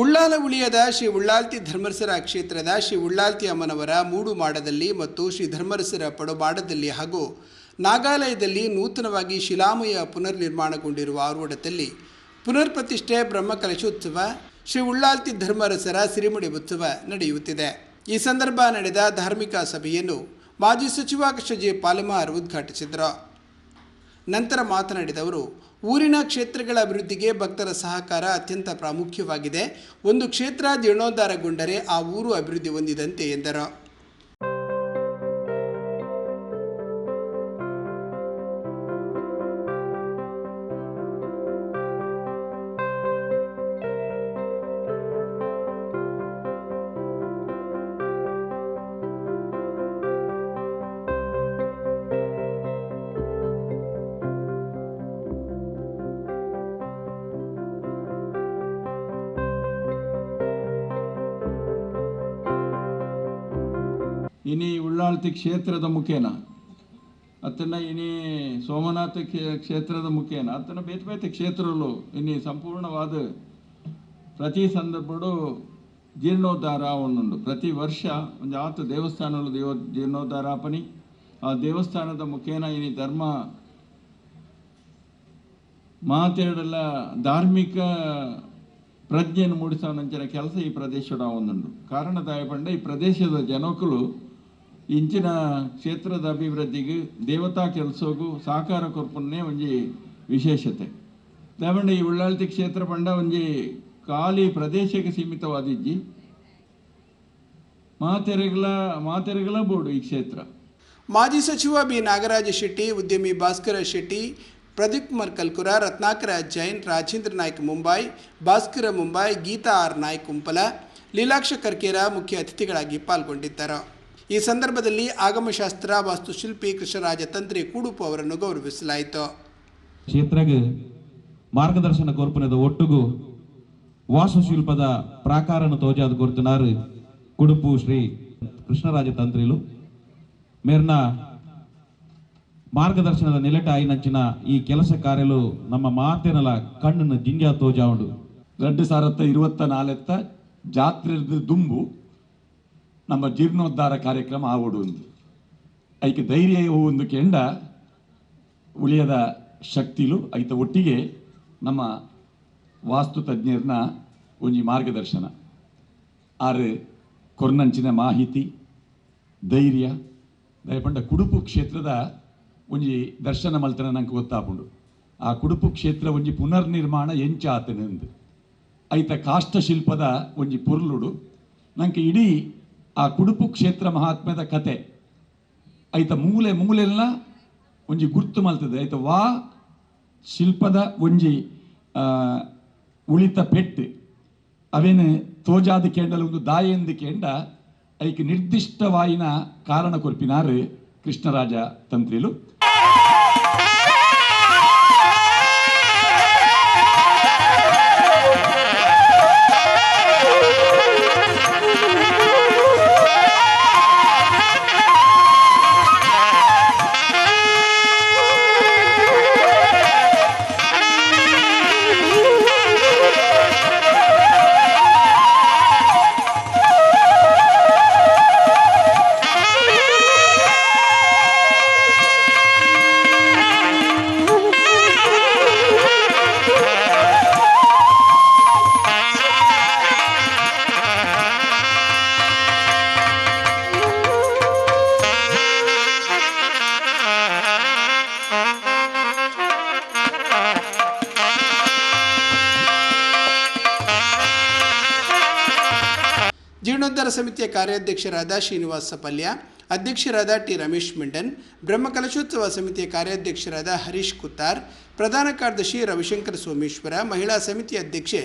ಉಳ್ಳಾಲ ಉಳಿಯದ ಶ್ರೀ ಉಳ್ಳಾಲ್ತಿ ಧರ್ಮರಸರ ಕ್ಷೇತ್ರದ ಶ್ರೀ ಉಳ್ಳಾಲ್ತಿ ಅಮ್ಮನವರ ಮೂಡು ಮಾಡದಲ್ಲಿ ಮತ್ತು ಶ್ರೀ ಧರ್ಮರಸರ ಪಡುಬಾಡದಲ್ಲಿ ಹಾಗೂ ನಾಗಾಲಯದಲ್ಲಿ ನೂತನವಾಗಿ ಶಿಲಾಮಯ ಪುನರ್ನಿರ್ಮಾಣಗೊಂಡಿರುವ ಆರುವಡದಲ್ಲಿ ಪುನರ್ ಪ್ರತಿಷ್ಠೆ ಬ್ರಹ್ಮಕಲಶೋತ್ಸವ ಶ್ರೀ ಉಳ್ಳಾಲ್ತಿ ಧರ್ಮರಸರ ಸಿರಿಮುಡಿ ಉತ್ಸವ ನಡೆಯುತ್ತಿದೆ. ಈ ಸಂದರ್ಭ ನಡೆದ ಧಾರ್ಮಿಕ ಸಭೆಯನ್ನು ಮಾಜಿ ಸಚಿವ ಕೃಷ್ಣ ಜೆ ಪಾಲೆಮಾರ್ ಉದ್ಘಾಟಿಸಿದರು. ನಂತರ ಮಾತನಾಡಿದವರು, ಊರಿನ ಕ್ಷೇತ್ರಗಳ ಅಭಿವೃದ್ಧಿಗೆ ಭಕ್ತರ ಸಹಕಾರ ಅತ್ಯಂತ ಪ್ರಾಮುಖ್ಯವಾಗಿದೆ. ಒಂದು ಕ್ಷೇತ್ರ ಜೀರ್ಣೋದ್ಧಾರಗೊಂಡರೆ ಆ ಊರು ಅಭಿವೃದ್ಧಿ ಹೊಂದಿದಂತೆ ಎಂದರು. ಇನಿ ಉಳ್ಳಾಳ್ತಿ ಕ್ಷೇತ್ರದ ಮುಖೇನ. ಅತ್ತನ ಇನಿ ಸೋಮನಾಥ ಕ್ಷೇ- ಕ್ಷೇತ್ರದ ಮುಖೇನ. ಅತ್ತನ ಬೇತೆ ಬೇತೆ ಕ್ಷೇತ್ರಗಳು ಇನಿ ಸಂಪೂರ್ಣವಾದ ಪ್ರತಿ ಸಂದರ್ಭಡು ಜೀರ್ಣೋದ್ಧಾರ ಒಂದುಂಡು ಪ್ರತಿ ವರ್ಷ ಒಂದು ಆತು ದೇವಸ್ಥಾನಗಳು ದೇವ ಜೀರ್ಣೋದ್ಧಾರ ಆ ದೇವಸ್ಥಾನದ ಮುಖೇನ ಇನಿ ಧರ್ಮ ಮಾತೆರಡೆಲ್ಲ ಧಾರ್ಮಿಕ ಪ್ರಜ್ಞೆಯನ್ನು ಮೂಡಿಸೋನಂಚಿನ ಕೆಲಸ ಈ ಪ್ರದೇಶದ ಒಂದುಂಡು ಕಾರಣದಾಯ ಪಂಡ ಈ ಪ್ರದೇಶದ ಜನಕುಲು ಇಂಚಿನ ಕ್ಷೇತ್ರದ ಅಭಿವೃದ್ಧಿಗೆ ದೇವತಾ ಕೆಲಸಗೂ ಸಹಕಾರ ಕೊರ್ಪನ್ನೇ ಒಂಜಿ ವಿಶೇಷತೆ. ಈ ಉಳ್ಳಾಳ್ತಿ ಕ್ಷೇತ್ರ ಪಂಡ ಒಂಜಿ ಖಾಲಿ ಪ್ರದೇಶಕ್ಕೆ ಸೀಮಿತವಾದಿಜ್ಜಿ. ಮಾತೆರೆಗಲ ಮಾತೆರೆಗಲ ಬೋರ್ಡು ಈ ಕ್ಷೇತ್ರ. ಮಾಜಿ ಸಚಿವ ಬಿ ನಾಗರಾಜ ಶೆಟ್ಟಿ, ಉದ್ಯಮಿ ಭಾಸ್ಕರ ಶೆಟ್ಟಿ, ಪ್ರದೀಪ್ ಕುಮಾರ್ ಕಲ್ಕುರ ರತ್ನಾಕರ ಜೈನ್, ರಾಜೇಂದ್ರ ನಾಯ್ಕ್ ಮುಂಬೈ, ಭಾಸ್ಕರ ಮುಂಬೈ, ಗೀತಾ ಆರ್ ನಾಯ್ಕ್ ಕುಂಪಲ, ಲೀಲಾಕ್ಷ ಕರ್ಕೇರ ಮುಖ್ಯ ಅತಿಥಿಗಳಾಗಿ ಪಾಲ್ಗೊಂಡಿದ್ದರು. ಈ ಸಂದರ್ಭದಲ್ಲಿ ಆಗಮಶಾಸ್ತ್ರ ವಾಸ್ತುಶಿಲ್ಪಿ ಕೃಷ್ಣರಾಜ ತಂತ್ರಿ ಕೂಡುಪು ಅವರನ್ನು ಗೌರವಿಸಲಾಯಿತು. ಕ್ಷೇತ್ರ ಮಾರ್ಗದರ್ಶನ ಕೋರ್ಪನದ ಒಟ್ಟುಗೂ ವಾಸ್ತುಶಿಲ್ಪದ ಪ್ರಾಕಾರನ ತೋಜಾದ ಕೊರ್ತನಾರು ಕುಡುಪು ಶ್ರೀ ಕೃಷ್ಣರಾಜ ತಂತ್ರಿಲು ಮೇರ್ನ ಮಾರ್ಗದರ್ಶನದ ನಿಲಟ ಆಯ್ನಂಚಿನ ಈ ಕೆಲಸ ಕಾರ್ಯಲು ನಮ್ಮ ಮಾತೇನಲ ಕಣ್ಣನ್ನು ಜಿಂಜಾ ತೋಜಾವುಂಡು. ರೆಡ್ಡು ಸಾವಿರದ ಇರುವತ್ತ ನಾಲ್ಕ ಜಾತ್ರೆ ದುಂಬು. ನಮ್ಮ ಜೀರ್ಣೋದ್ಧಾರ ಕಾರ್ಯಕ್ರಮ ಆವಡು ಐಕೆ ಧೈರ್ಯ ಒಂದು ಕೆಂಡ ಉಳಿಯದ ಶಕ್ತಿಲು ಐತ ಒಟ್ಟಿಗೆ ನಮ್ಮ ವಾಸ್ತು ತಜ್ಞರನ್ನ ಒಂಜಿ ಮಾರ್ಗದರ್ಶನ. ಆರು ಕೊರ್ನಂಚಿನ ಮಾಹಿತಿ, ಧೈರ್ಯ, ದಯಪಂಡ ಕುಡುಪು ಕ್ಷೇತ್ರದ ಒಂಜಿ ದರ್ಶನ ಮಲ್ತನ ನಂಗೆ ಗೊತ್ತಾಪುಂಡು. ಆ ಕುಡುಪು ಕ್ಷೇತ್ರ ಒಂಜಿ ಪುನರ್ನಿರ್ಮಾಣ ಎಂಚಾತನೆಂದು ಐತ ಕಾಷ್ಟಶಿಲ್ಪದ ಒಂಜಿ ಪುರ್ಲುಡು. ನಂಗೆ ಇಡೀ ಆ ಕುಡುಪು ಕ್ಷೇತ್ರ ಮಹಾತ್ಮ್ಯದ ಕತೆ. ಐತ ಮೂಲೆ ಮೂಲೆಲ್ಲ ಒಂಜಿ ಗುರ್ತು ಮಲ್ತದೆ. ಐತ ವಾ ಶಿಲ್ಪದ ಒಂಜಿ ಉಳಿತ ಪೆಟ್ಟು. ಅವೇನು ತೋಜಾದ ಕೇಂಡಲ ಒಂದು ದಾಯೆಂದು ಕೇಂಡ ಐಕ್ ನಿರ್ದಿಷ್ಟವಾಯಿನ ಕಾರಣ ಕೊರ್ಪಿನಾರು ಕೃಷ್ಣರಾಜ ತಂತ್ರಿಲು. ಜೀರ್ಣೋದ್ಧಾರ ಸಮಿತಿಯ ಕಾರ್ಯಾಧ್ಯಕ್ಷರಾದ ಶ್ರೀನಿವಾಸ ಪಲ್ಯ, ಅಧ್ಯಕ್ಷರಾದ ಟಿ ರಮೇಶ್ ಮಿಂಡನ್ ಬ್ರಹ್ಮಕಲಶೋತ್ಸವ ಸಮಿತಿಯ ಕಾರ್ಯಾಧ್ಯಕ್ಷರಾದ ಹರೀಶ್ ಕುತ್ತಾರ್, ಪ್ರಧಾನ ಕಾರ್ಯದರ್ಶಿ ರವಿಶಂಕರ್ ಸೋಮೇಶ್ವರ, ಮಹಿಳಾ ಸಮಿತಿ ಅಧ್ಯಕ್ಷೆ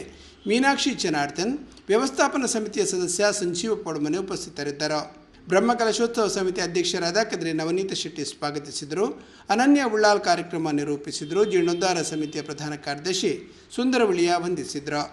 ಮೀನಾಕ್ಷಿ ಜನಾರ್ದನ್, ವ್ಯವಸ್ಥಾಪನಾ ಸಮಿತಿಯ ಸದಸ್ಯ ಸಂಜೀವ ಪೊಡಮನೆ ಉಪಸ್ಥಿತರಿದ್ದರು. ಬ್ರಹ್ಮಕಲಶೋತ್ಸವ ಸಮಿತಿ ಅಧ್ಯಕ್ಷರಾದ ಕದ್ರಿ ನವನೀತ ಶೆಟ್ಟಿ ಸ್ವಾಗತಿಸಿದರು. ಅನನ್ಯ ಉಳ್ಳಾಲ್ ಕಾರ್ಯಕ್ರಮ ನಿರೂಪಿಸಿದರು. ಜೀರ್ಣೋದ್ಧಾರ ಸಮಿತಿಯ ಪ್ರಧಾನ ಕಾರ್ಯದರ್ಶಿ ಸುಂದರವಳಿಯ ವಂದಿಸಿದರು.